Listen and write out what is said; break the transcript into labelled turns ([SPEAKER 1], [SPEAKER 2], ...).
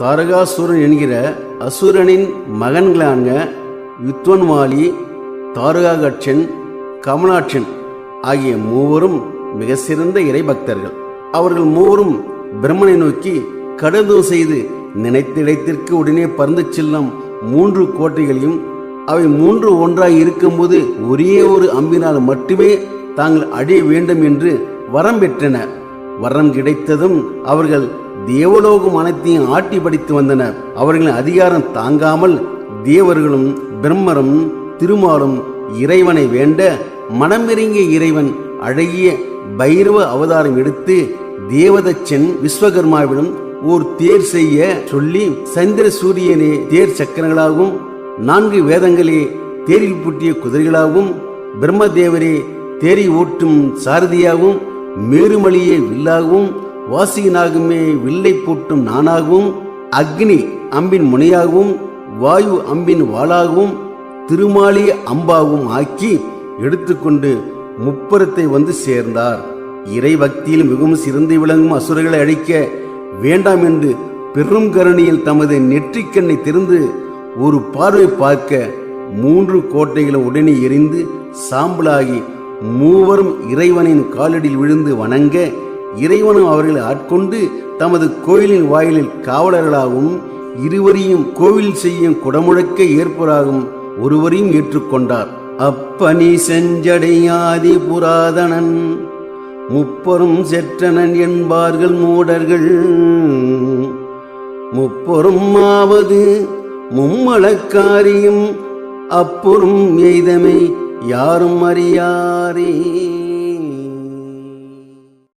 [SPEAKER 1] தாரகாசுரன் என்கிற அசுரனின் மகன்களான யுத்வன்வாலி தாரகாகட்சன் கமலாட்சன் ஆகிய மூவரும் மிக சிறந்த இறைபக்தர்கள். அவர்கள் மூவரும் பிரம்மனை நோக்கி கடந்து செய்து நினைத்த இடத்திற்கு உடனே பறந்து செல்லும் மூன்று கோட்டைகளையும் அவை மூன்று ஒன்றாய் இருக்கும்போது ஒரே ஒரு அம்பினால் மட்டுமே தாங்கள் அடைய வேண்டும் என்று வரம் பெற்றனர் வரம் கிடைத்ததும் அவர்கள் தேவலோகம் அனைத்தையும் ஆட்டி படித்து வந்தனர் அவர்களின் அதிகாரம் தாங்காமல் தேவர்களும் பிரம்மரும் திருமாலும் இறைவனை வேண்ட மனமிறங்கிய இறைவன் அழகிய பைரவ அவதாரம் எடுத்து தேவதச்சன் விஸ்வகர்மாவிடம் ஓர் தேர் செய்ய சொல்லி சந்திர சூரியனே தேர் சக்கரங்களாகவும் நான்கு வேதங்களே தேரில் பூட்டிய குதிரைகளாகவும் பிரம்மதேவரே தேரை ஓட்டும் சாரதியாகவும் மேருமலியே வில்லாகவும் வாசியனாகுமே வில்லை பூட்டும் நானாகவும் அக்னி அம்பின் முனையாகவும் வாயு அம்பின் வாளாகவும் திருமாலி அம்பாகவும் ஆக்கி எடுத்துக்கொண்டு முப்புறத்தை வந்து சேர்ந்தார். இறை பக்தியில் மிகவும் சிறந்து விளங்கும் அசுரர்களை அழிக்க வேண்டாம் என்று பெரும் கருணையில் தமது நெற்றிக்கண்ணை திறந்து ஒரு பார்வை பார்க்க மூன்று கோட்டைகளும் உடனே எரிந்து சாம்பலாகி மூவரும் இறைவனின் காலடியில் விழுந்து வணங்க இறைவனும் அவர்களை ஆட்கொண்டு தமது கோயிலின் வாயிலில் காவலர்களாகவும் இருவரையும் கோவில் செய்யும் குடமுழக்க ஏற்பராகவும் ஒருவரையும் ஏற்றுக்கொண்டார். அப்பனி செஞ்சடையாதி புராதனன் முப்பரும் செற்றனன் என்பார்கள் மூடர்கள். முப்பொரும் ஆவது மும்மலக்காரியும் அப்புறம் எய்தமை யாரும் அறியாரே.